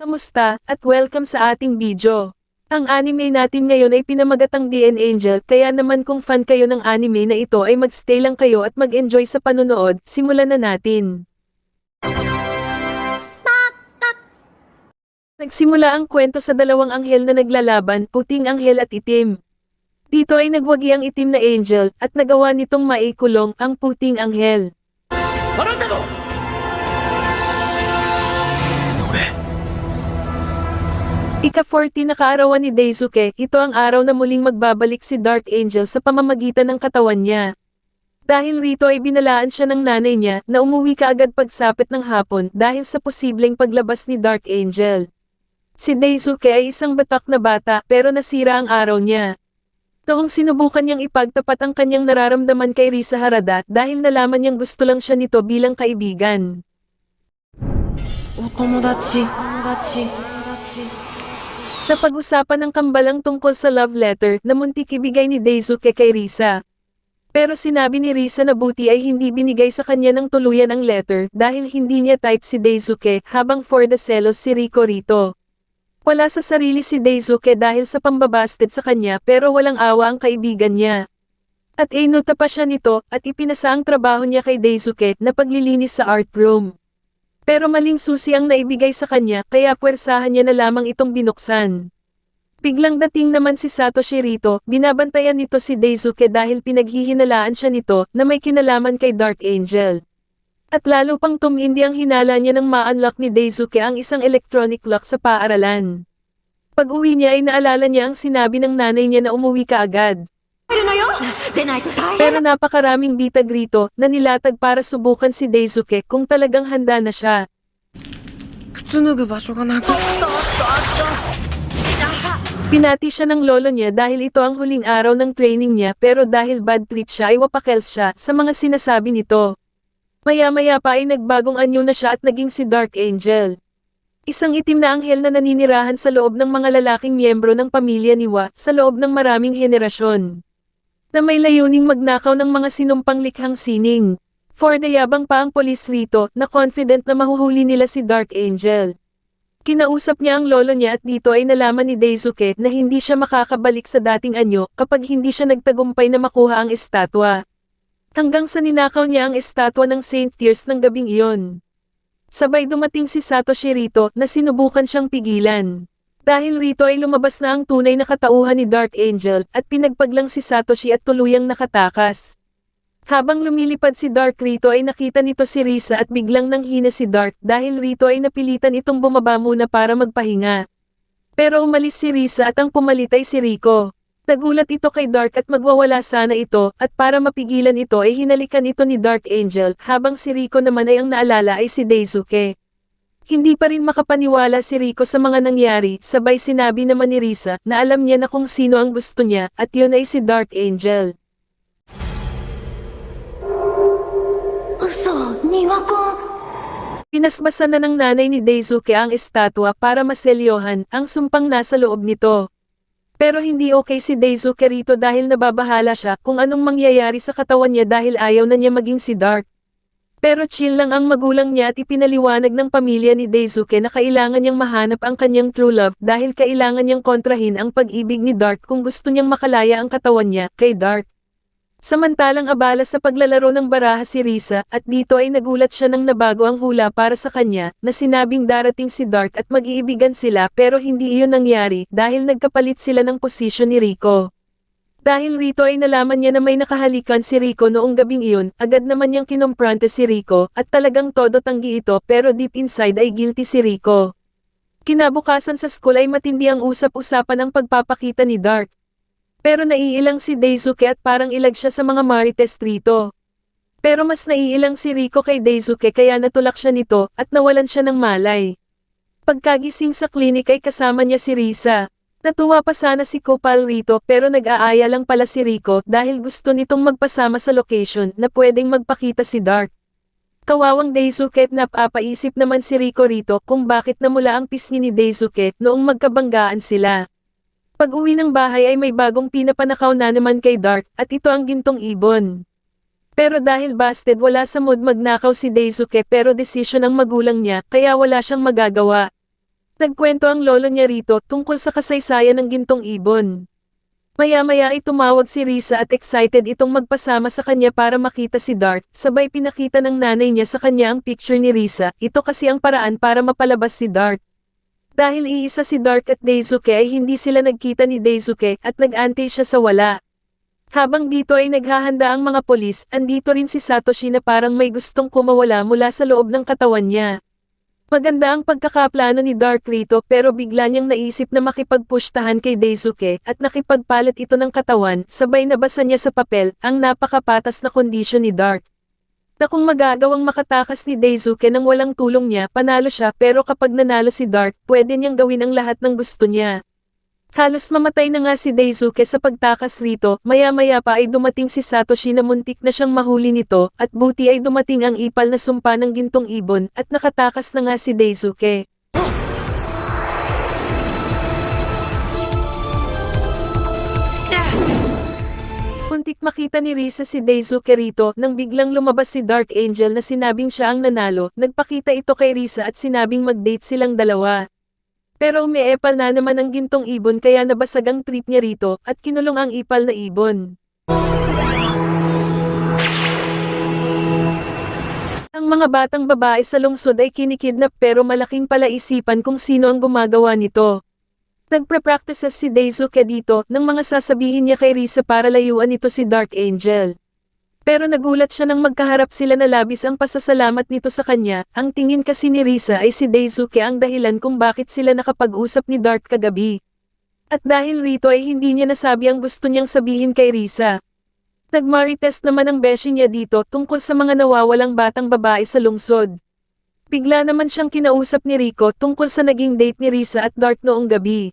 Kamusta, at welcome sa ating video. Ang anime natin ngayon ay pinamagatang DN Angel, kaya naman kung fan kayo ng anime na ito ay magstay lang kayo at mag-enjoy sa panonood, simulan na natin. Nagsimula ang kwento sa dalawang anghel na naglalaban, puting anghel at itim. Dito ay nagwagi ang itim na angel, at nagawa nitong maikulong ang puting anghel. あ Ika-40 na kaarawan ni Daisuke, ito ang araw na muling magbabalik si Dark Angel sa pamamagitan ng katawan niya. Dahil rito ay binalaan siya ng nanay niya na umuwi kaagad pagsapit ng hapon dahil sa posibleng paglabas ni Dark Angel. Si Daisuke ay isang batak na bata pero nasira ang araw niya. Noong sinubukan niyang ipagtapat ang kanyang nararamdaman kay Risa Harada dahil nalaman niyang gusto lang siya nito bilang kaibigan. Otomodachi, otomodachi, otomodachi. Napag-usapan ng kambalang tungkol sa love letter na muntik ibigay ni Daisuke kay Risa. Pero sinabi ni Risa na buti ay hindi binigay sa kanya ng tuluyan ang letter dahil hindi niya type si Daisuke habang for the selos si Rico rito. Wala sa sarili si Daisuke dahil sa pambabasted sa kanya pero walang awa ang kaibigan niya. At inuta pa siya nito at ipinasa ang trabaho niya kay Daisuke na paglilinis sa art room. Pero maling susi ang naibigay sa kanya kaya puwersahan niya na lamang itong binuksan. Biglang dating naman si Satoshi rito, binabantayan nito si Daisuke dahil pinaghihinalaan siya nito na may kinalaman kay Dark Angel. At lalo pang tumindi ang hinala niya ng ma-unlock ni Daisuke ang isang electronic lock sa paaralan. Pag uwi niya ay naalala niya ang sinabi ng nanay niya na umuwi ka agad. Denied. Pero napakaraming bitag rito na nilatag para subukan si Daisuke kung talagang handa na siya. Katsunugu basho ka na Pinati siya ng lolo niya dahil ito ang huling araw ng training niya pero dahil bad trip siya ay wapakels siya sa mga sinasabi nito. Maya-maya pa ay nagbagong anyo na siya at naging si Dark Angel. Isang itim na anghel na naninirahan sa loob ng mga lalaking miyembro ng pamilya ni Wa sa loob ng maraming henerasyon. Na may layuning magnakaw ng mga sinumpang likhang sining. For the yabang pa ang polis rito na confident na mahuhuli nila si Dark Angel. Kinausap niya ang lolo niya at dito ay nalaman ni Daisuke na hindi siya makakabalik sa dating anyo kapag hindi siya nagtagumpay na makuha ang estatwa. Hanggang sa ninakaw niya ang estatwa ng Saint Tears ng gabing iyon. Sabay dumating si Satoshi rito na sinubukan siyang pigilan. Dahil rito ay lumabas na ang tunay na katauhan ni Dark Angel at pinagpaglang si Satoshi at tuluyang nakatakas. Habang lumilipad si Dark rito ay nakita nito si Risa at biglang nanghina si Dark dahil rito ay napilitan itong bumaba muna para magpahinga. Pero umalis si Risa at ang pumalit ay si Rico. Nagulat ito kay Dark at magwawala sana ito at para mapigilan ito ay hinalikan ito ni Dark Angel habang si Rico naman ay ang naalala ay si Daisuke. Hindi pa rin makapaniwala si Rico sa mga nangyari, sabay sinabi naman ni Risa na alam niya na kung sino ang gusto niya, at yun ay si Dark Angel. Uso, niwa ko! Pinasmasan na ng nanay ni Daisuke ang estatwa para maselyohan ang sumpang nasa loob nito. Pero hindi okay si Daisuke rito dahil nababahala siya kung anong mangyayari sa katawan niya dahil ayaw na niya maging si Dark. Pero chill lang ang magulang niya at ipinaliwanag ng pamilya ni Daisuke na kailangan niyang mahanap ang kanyang true love dahil kailangan niyang kontrahin ang pag-ibig ni Dark kung gusto niyang makalaya ang katawan niya kay Dark. Samantalang abala sa paglalaro ng baraha si Risa at dito ay nagulat siya nang nabago ang hula para sa kanya na sinabing darating si Dark at mag-iibigan sila pero hindi iyon nangyari dahil nagkapalit sila ng posisyon ni Rico. Dahil rito ay nalaman niya na may nakahalikan si Rico noong gabing iyon, agad naman niyang kinomprante si Rico at talagang todo tanggi ito pero deep inside ay guilty si Rico. Kinabukasan sa school ay matindi ang usap-usapan ng pagpapakita ni Dark. Pero naiilang si Daisuke at parang ilag siya sa mga marites rito. Pero mas naiilang si Rico kay Daisuke kaya natulak siya nito at nawalan siya ng malay. Pagkagising sa klinik ay kasama niya si Risa. Natuwa pa sana si Kopal rito pero nag-aaya lang pala si Rico dahil gusto nitong magpasama sa location na pwedeng magpakita si Dark. Kawawang Daisuke at napapaisip naman si Rico rito kung bakit namula ang pisngi ni Daisuke noong magkabanggaan sila. Pag uwi ng bahay ay may bagong pinapanakaw na naman kay Dark at ito ang gintong ibon. Pero dahil busted wala sa mood magnakaw si Daisuke pero desisyon ng magulang niya kaya wala siyang magagawa. Nagkwento ang lolo niya rito tungkol sa kasaysayan ng gintong ibon. Maya-maya ay tumawag si Risa at excited itong magpasama sa kanya para makita si Dark, sabay pinakita ng nanay niya sa kanya ang picture ni Risa, ito kasi ang paraan para mapalabas si Dark. Dahil iisa si Dark at Daisuke ay hindi sila nagkita ni Daisuke at nag-antay siya sa wala. Habang dito ay naghahanda ang mga polis, andito rin si Satoshi na parang may gustong kumawala mula sa loob ng katawan niya. Maganda ang pagkakaplano ni Dark rito pero bigla niyang naisip na makipagpushtahan kay Daisuke at nakipagpalit ito ng katawan sabay nabasa niya sa papel ang napakapatas na kondisyon ni Dark. Na kung magagawang makatakas ni Daisuke nang walang tulong niya panalo siya pero kapag nanalo si Dark pwede niyang gawin ang lahat ng gusto niya. Halos mamatay na nga si Daisuke sa pagtakas rito, maya-maya pa ay dumating si Satoshi na muntik na siyang mahuli nito, at buti ay dumating ang ipal na sumpa ng gintong ibon, at nakatakas na nga si Daisuke. Muntik makita ni Risa si Daisuke rito nang biglang lumabas si Dark Angel na sinabing siya ang nanalo, nagpakita ito kay Risa at sinabing mag-date silang dalawa. Pero umiepal na naman ang gintong ibon kaya nabasag ang trip niya rito at kinulong ang ipal na ibon. Ang mga batang babae sa lungsod ay kinikidnap pero malaking palaisipan kung sino ang gumagawa nito. Nagpre-practices si Daisuke dito ng mga sasabihin niya kay Risa para layuan ito si Dark Angel. Pero nagulat siya nang magkaharap sila na labis ang pasasalamat nito sa kanya, ang tingin kasi ni Risa ay si Daisuke ang dahilan kung bakit sila nakapag-usap ni Dark kagabi. At dahil rito ay hindi niya nasabi ang gusto niyang sabihin kay Risa. Nagmaritest naman ang beshi niya dito tungkol sa mga nawawalang batang babae sa lungsod. Bigla naman siyang kinausap ni Rico tungkol sa naging date ni Risa at Dark noong gabi.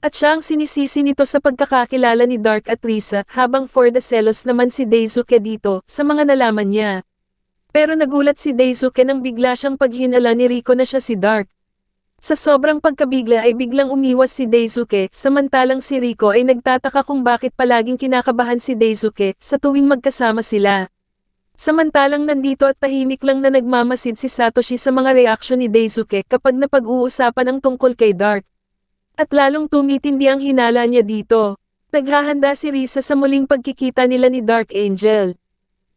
At siya ang sinisisi nito sa pagkakakilala ni Dark at Risa habang for the selos naman si Daisuke dito sa mga nalaman niya. Pero nagulat si Daisuke nang bigla siyang paghinala ni Rico na siya si Dark. Sa sobrang pagkabigla ay biglang umiwas si Daisuke samantalang si Rico ay nagtataka kung bakit palaging kinakabahan si Daisuke sa tuwing magkasama sila. Samantalang nandito at tahimik lang na nagmamasid si Satoshi sa mga reaksyon ni Daisuke kapag napag-uusapan ang tungkol kay Dark. At lalong tumitindi ang hinala niya dito. Naghahanda si Risa sa muling pagkikita nila ni Dark Angel.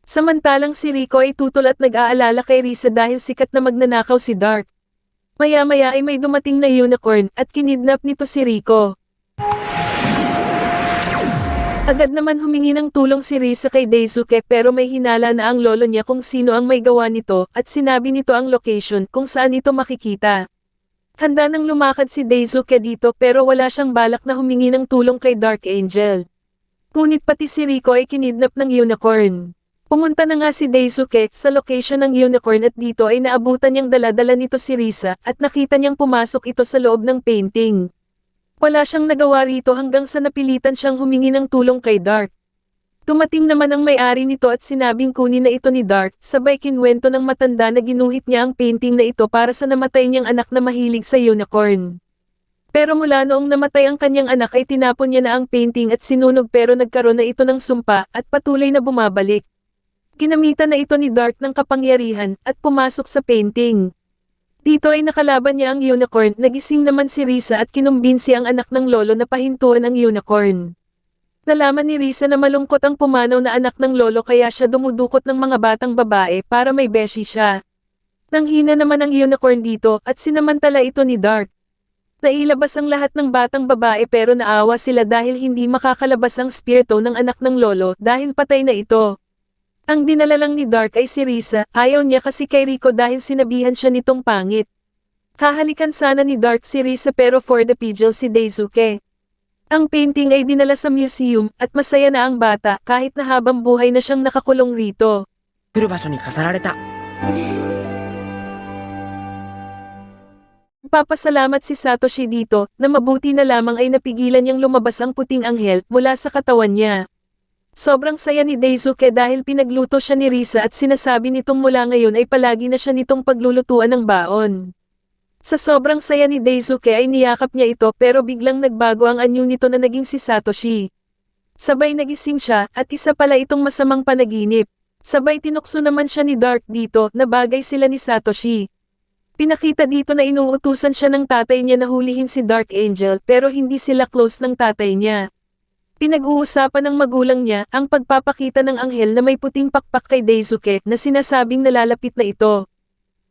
Samantalang si Rico ay tutol at nag-aalala kay Risa dahil sikat na magnanakaw si Dark. Maya-maya ay may dumating na unicorn at kinidnap nito si Rico. Agad naman humingi ng tulong si Risa kay Daisuke pero may hinala na ang lolo niya kung sino ang may gawa nito at sinabi nito ang location kung saan ito makikita. Handa nang lumakad si Daisuke dito pero wala siyang balak na humingi ng tulong kay Dark Angel. Ngunit pati si Rico ay kinidnap ng unicorn. Pumunta na nga si Daisuke sa location ng unicorn at dito ay naabutan niyang daladala nito si Risa at nakita niyang pumasok ito sa loob ng painting. Wala siyang nagawa rito hanggang sa napilitan siyang humingi ng tulong kay Dark. Tumating naman ang may-ari nito at sinabing kunin na ito ni Dark, sabay kinwento ng matanda na ginuhit niya ang painting na ito para sa namatay niyang anak na mahilig sa unicorn. Pero mula noong namatay ang kanyang anak ay tinapon niya na ang painting at sinunog pero nagkaroon na ito ng sumpa at patuloy na bumabalik. Ginamitan na ito ni Dark ng kapangyarihan at pumasok sa painting. Dito ay nakalaban niya ang unicorn, nagising naman si Risa at kinumbinsi ang anak ng lolo na pahintuan ang unicorn. Nalaman ni Risa na malungkot ang pumanaw na anak ng lolo kaya siya dumudukot ng mga batang babae para may beshi siya. Nanghina naman ang unicorn dito at sinamantala ito ni Dark. Nailabas ang lahat ng batang babae pero naawa sila dahil hindi makakalabas ang spirito ng anak ng lolo dahil patay na ito. Ang dinala lang ni Dark ay si Risa, ayaw niya kasi kay Rico dahil sinabihan siya nitong pangit. Hahalikan sana ni Dark si Risa pero for the pigil si Daisuke. Ang painting ay dinala sa museum at masaya na ang bata kahit na habang buhay na siyang nakakulong rito. Pero baso ni kasarareta. Papasalamat si Satoshi dito na mabuti na lamang ay napigilan niyang lumabas ang puting anghel mula sa katawan niya. Sobrang saya ni Daisuke dahil pinagluto siya ni Risa at sinasabi nitong mula ngayon ay palagi na siya nitong paglulutuan ng baon. Sa sobrang saya ni Daisuke ay niyakap niya ito pero biglang nagbago ang anyo nito na naging si Satoshi. Sabay nagising siya at isa pala itong masamang panaginip. Sabay tinukso naman siya ni Dark dito na bagay sila ni Satoshi. Pinakita dito na inuutusan siya ng tatay niya na hulihin si Dark Angel pero hindi sila close ng tatay niya. Pinag-uusapan ng magulang niya ang pagpapakita ng anghel na may puting pakpak kay Daisuke na sinasabing nalalapit na ito.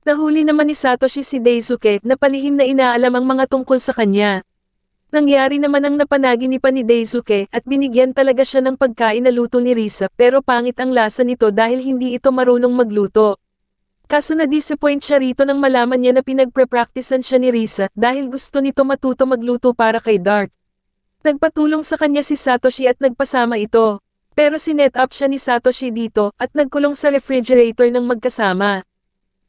Nahuli naman ni Satoshi si Daisuke na palihim na inaalam ang mga tungkol sa kanya. Nangyari naman ang napanaginipan ni Daisuke at binigyan talaga siya ng pagkain na luto ni Risa pero pangit ang lasa nito dahil hindi ito marunong magluto. Kaso na-disappoint siya rito nang malaman niya na pinagpre-practicean siya ni Risa dahil gusto nito matuto magluto para kay Dark. Nagpatulong sa kanya si Satoshi at nagpasama ito. Pero sinet up siya ni Satoshi dito at nagkulong sa refrigerator ng magkasama.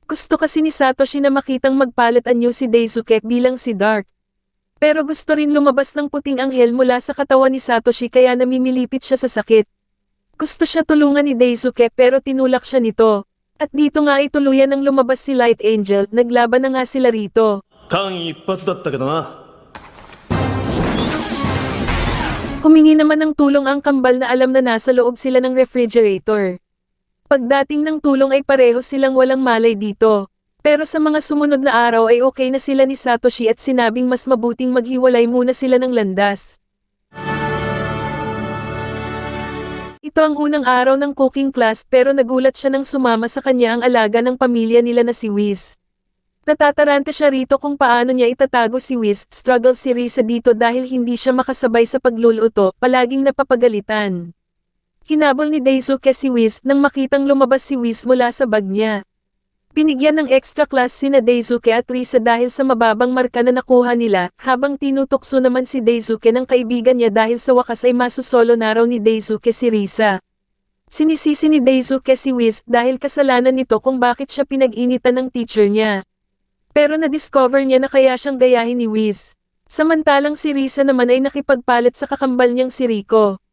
Gusto kasi ni Satoshi na makitang magpalit anyo si Daisuke bilang si Dark. Pero gusto rin lumabas ng puting anghel mula sa katawan ni Satoshi kaya namimilipit siya sa sakit. Gusto siya tulungan ni Daisuke pero tinulak siya nito. At dito nga ituluyan ang lumabas si Light Angel, naglaban na nga sila rito. Tang ipats datta kedo na. Humingi naman ng tulong ang kambal na alam na nasa loob sila ng refrigerator. Pagdating ng tulong ay pareho silang walang malay dito. Pero sa mga sumunod na araw ay okay na sila ni Satoshi at sinabing mas mabuting maghiwalay muna sila ng landas. Ito ang unang araw ng cooking class pero nagulat siya nang sumama sa kanya ang alaga ng pamilya nila na si Wiz. Natatarante siya rito kung paano niya itatago si Wiz, struggle si Risa dito dahil hindi siya makasabay sa pagluluto, palaging napapagalitan. Hinabol ni Daisuke si Wiz nang makitang lumabas si Wiz mula sa bag niya. Pinigyan ng extra class sina Daisuke at Risa dahil sa mababang marka na nakuha nila, habang tinutukso naman si Daisuke ng kaibigan niya dahil sa wakas ay masusolo na raw ni Daisuke si Risa. Sinisisi ni Daisuke si Wiz dahil kasalanan nito kung bakit siya pinag-initan ng teacher niya. Pero na-discover niya na kaya siyang gayahin ni Wiz. Samantalang si Risa naman ay nakipagpalit sa kakambal niyang si Rico.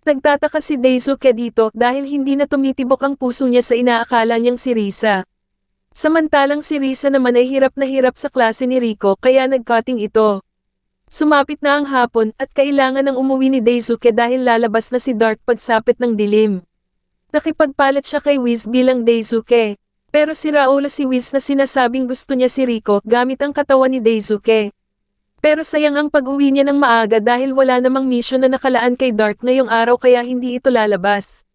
Nagtataka si Daisuke dito dahil hindi na tumitibok ang puso niya sa inaakala niyang si Risa. Samantalang si Risa naman ay hirap na hirap sa klase ni Rico kaya nagcutting ito. Sumapit na ang hapon at kailangan ng umuwi ni Daisuke dahil lalabas na si Dark pagsapit ng dilim. Nakipagpalit siya kay Wiz bilang Daisuke. Pero si Raulo si Wiz na sinasabing gusto niya si Rico gamit ang katawan ni Daisuke. Pero sayang ang pag-uwi niya ng maaga dahil wala namang mission na nakalaan kay Dark ngayong araw kaya hindi ito lalabas.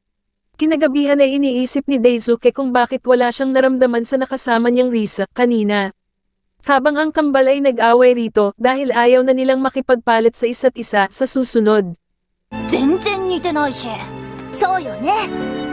Kinagabihan ay iniisip ni Daisuke kung bakit wala siyang naramdaman sa nakasama niyang Risa kanina. Habang ang kambal ay nag-away rito dahil ayaw na nilang makipagpalit sa isa't isa sa susunod. 全然似てないしそうよね